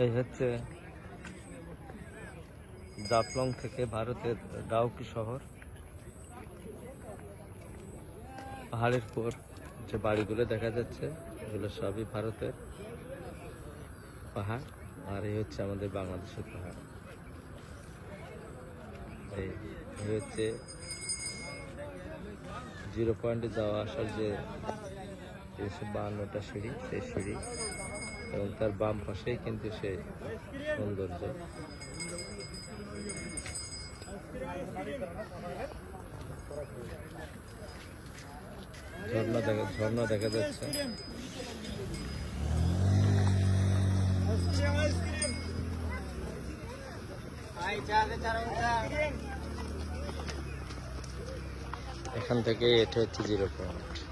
এই হচ্ছে জাফলং থেকে ভারতের ডাউকি শহর। পাহাড়ের পর যে বাড়িগুলো দেখা যাচ্ছে, এগুলো সবই ভারতের পাহাড়, আর এই হচ্ছে আমাদের বাংলাদেশের পাহাড়। এই হচ্ছে জিরো পয়েন্টে যাওয়া আসার যে তিনশো বাহান্নটা সিঁড়ি, সেই সিঁড়ি। এবং তার বাম পাশেই কিন্তু সেই সৌন্দর্য। ঝর্ণা দেখা ঝর্ণা দেখা যাচ্ছে। এখান থেকে এটা হচ্ছে জিরো পয়েন্ট।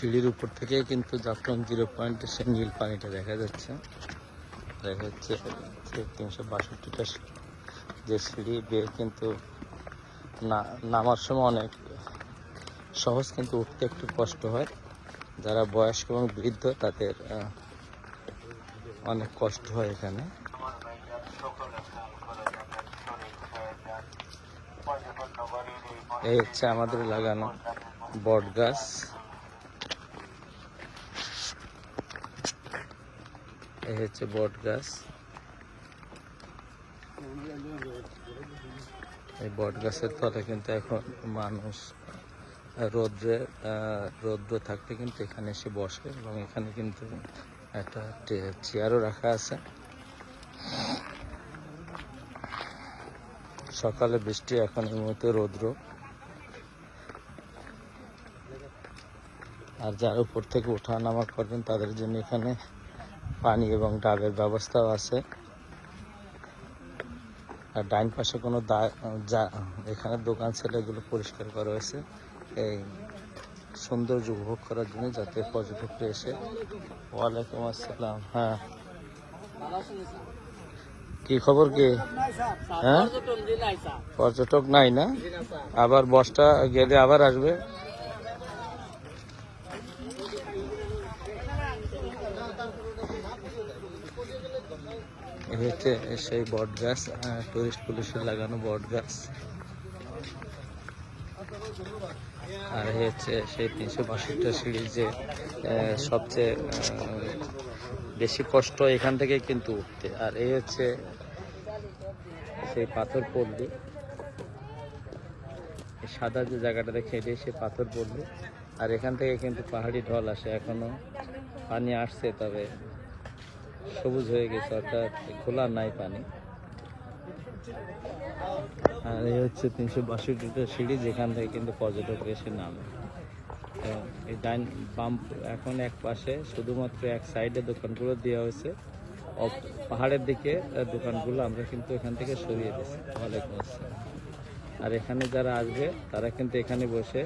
সিঁড়ির উপর থেকে কিন্তু জাফলং জিরো পয়েন্টে নীল পানিটা দেখা যাচ্ছে। দেখা যাচ্ছে তিনশো বাষট্টিটা যে সিঁড়ি বেয়ে কিন্তু না নামার সময় অনেক সহজ কিন্তু উঠতে একটু কষ্ট হয়। যারা বয়স্ক এবং বৃদ্ধ তাদের অনেক কষ্ট হয় এখানে। এই হচ্ছে আমাদের লাগানো বট গাছ। হচ্ছে বট গাছ। এই বট গাছের তলে কিন্তু এখন মানুষ রোদ্রে রৌদ্র থাকলে কিন্তু এখানে এসে বসে এবং এখানে কিন্তু একটা চেয়ারও রাখা আছে। সকালে বৃষ্টি, এখন এই মুহূর্তে রৌদ্র। আর যারা উপর থেকে ওঠা নামা করবেন তাদের জন্য এখানে পানি এবং ডাবের ব্যবস্থাও আছে। আর ডাইন পাশে কোনো এখানে দোকান ছিল এগুলো পরিষ্কার করা হয়েছে। এই সৌন্দর্য উপভোগ করার জন্য যাতে পর্যটকরা এসে। ওয়ালাইকুম আসসালাম হ্যাঁ। কি খবর কি? হ্যাঁ? পর্যটক নাই না? আবার বসটা গেলে আবার আসবে। হচ্ছে সেই বট গাছ টুরিস্ট পুলিশের লাগানো বট গাছ। আর হচ্ছে সেই তিনশো বাষট্টি সিঁড়ি যে সবচেয়ে বেশি কষ্ট এখান থেকে কিন্তু উঠতে। আর এই হচ্ছে সেই পাথর পল্লী। সাদা যে জায়গাটা দেখে এটাই সে পাথর পল্লী। আর এখান থেকে কিন্তু পাহাড়ি ঢল আসে এখনও। পানি আসছে তবে। সবুজ হয়ে গেছে, অর্থাৎ খোলা নাই পানি। আর এই হচ্ছে তিনশো বাষট্টিটা সিঁড়ি, যেখান থেকে কিন্তু পর্যটকরা এসে নামে। এই ডাইন বাম এখন এক পাশে, শুধুমাত্র এক সাইডে দোকানগুলো দেওয়া হয়েছে। পাহাড়ের দিকে দোকানগুলো আমরা কিন্তু এখান থেকে সরিয়ে দিচ্ছি ওয়ালাইকুম আসসালাম। আর এখানে যারা আসবে, তারা কিন্তু এখানে বসে